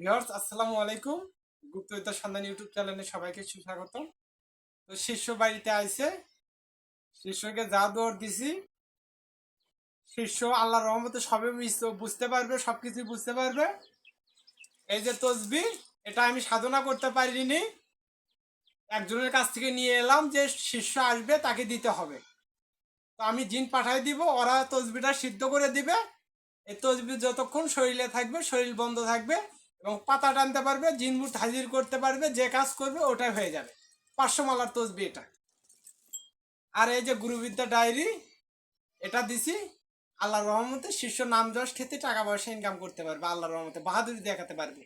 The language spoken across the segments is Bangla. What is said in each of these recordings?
ভিউয়ার্স, আসসালামু আলাইকুম। গুপ্তবিদ্যা সন্ধান ইউটিউব চ্যানেলে সবাইকে সুস্বাগত। তো শিষ্য বাড়িতে আইছে। শিষ্যকে যা দৌড় দিছি, শিষ্য আল্লাহ রহমতে সবে বুঝতে পারবে সবকিছু বুঝতে পারবে। এই যে তসবি, এটা আমি সাধনা করতে পারিনি। একজনের কাছ থেকে নিয়ে এলাম যে শিষ্য আসবে, তাকে দিতে হবে। তো আমি জিন পাঠাই দিব, ওরা তসবিটা সিদ্ধ করে দিবে। এই তসবি যতক্ষণ শরীরে থাকবে, শরীর বন্ধ থাকবে। এবং পাতা টানতে পারবে, জিনবুট হাজির করতে পারবে, যে কাজ করবে ওটাই হয়ে যাবে। পাঁচশো মালার তসবি এটা। আর এই যে গুরুবিদ্যা ডায়েরি, এটা দিছি। আল্লাহ রহমতে শিষ্য নাম যশ খেতে টাকা পয়সা ইনকাম করতে পারবে আল্লাহ রহমতে বাহাদুরি দেখাতে পারবে।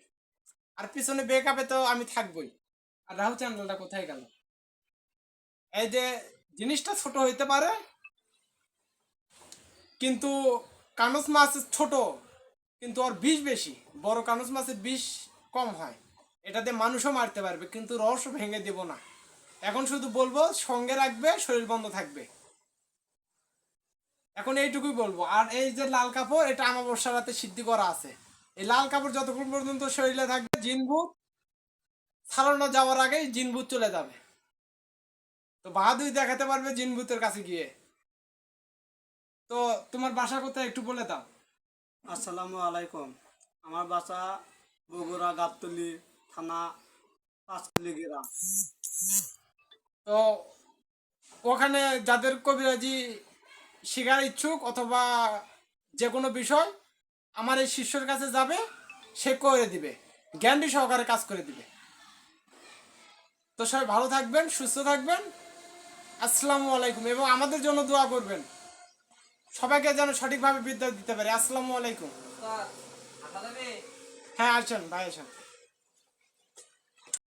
আর পিছনে বেকআপে তো আমি থাকবই। আর রাহুল চ্যানেলটা কোথায় গেল? এই যে জিনিসটা ছোট হইতে পারে, কিন্তু কানস মাছ ছোট। কিন্তু ওর বিষ বেশি, বড় কানস মাছের বিষ কম হয়। এটাতে মানুষও মারতে পারবে, কিন্তু রস ভেঙে দেব না। এখন শুধু বলব, সঙ্গে রাখবে, শরীর বন্ধ থাকবে। এখন এইটুকুই বলব। আর এই যে লাল কাপড়, এটা আমাবস্যা রাতে সিদ্ধি করা আছে। এই লাল কাপড় যতক্ষণ পর্যন্ত শরীরে থাকবে জিনভূত ছাড়ানো যাওয়ার আগেই জিনভূত চলে যাবে। তো বাহাদুরি দেখাতে পারবে জিনভূতের কাছে গিয়ে। তো তোমার বাসা কোথায় একটু বলে দাও। আসসালামু আলাইকুম। আমার বাসা বগুড়া গাবতলি থানা পাঁচতলি গ্রাম। তো ওখানে যাদের কবিরাজি শেখার ইচ্ছুক অথবা যে কোনো বিষয় আমার এই শিষ্যর কাছে যাবে, সে করে দিবে। জ্ঞানটি সহকারে কাজ করে দিবে। তো সবাই ভালো থাকবেন, সুস্থ থাকবেন। আসসালামু আলাইকুম এবং আমাদের জন্য দোয়া করবেন। সবাইকে যেন সঠিকভাবে বিদ্যা দিতে পারে। আসসালামু আলাইকুম। হ্যাঁ আসেন ভাই আসেন।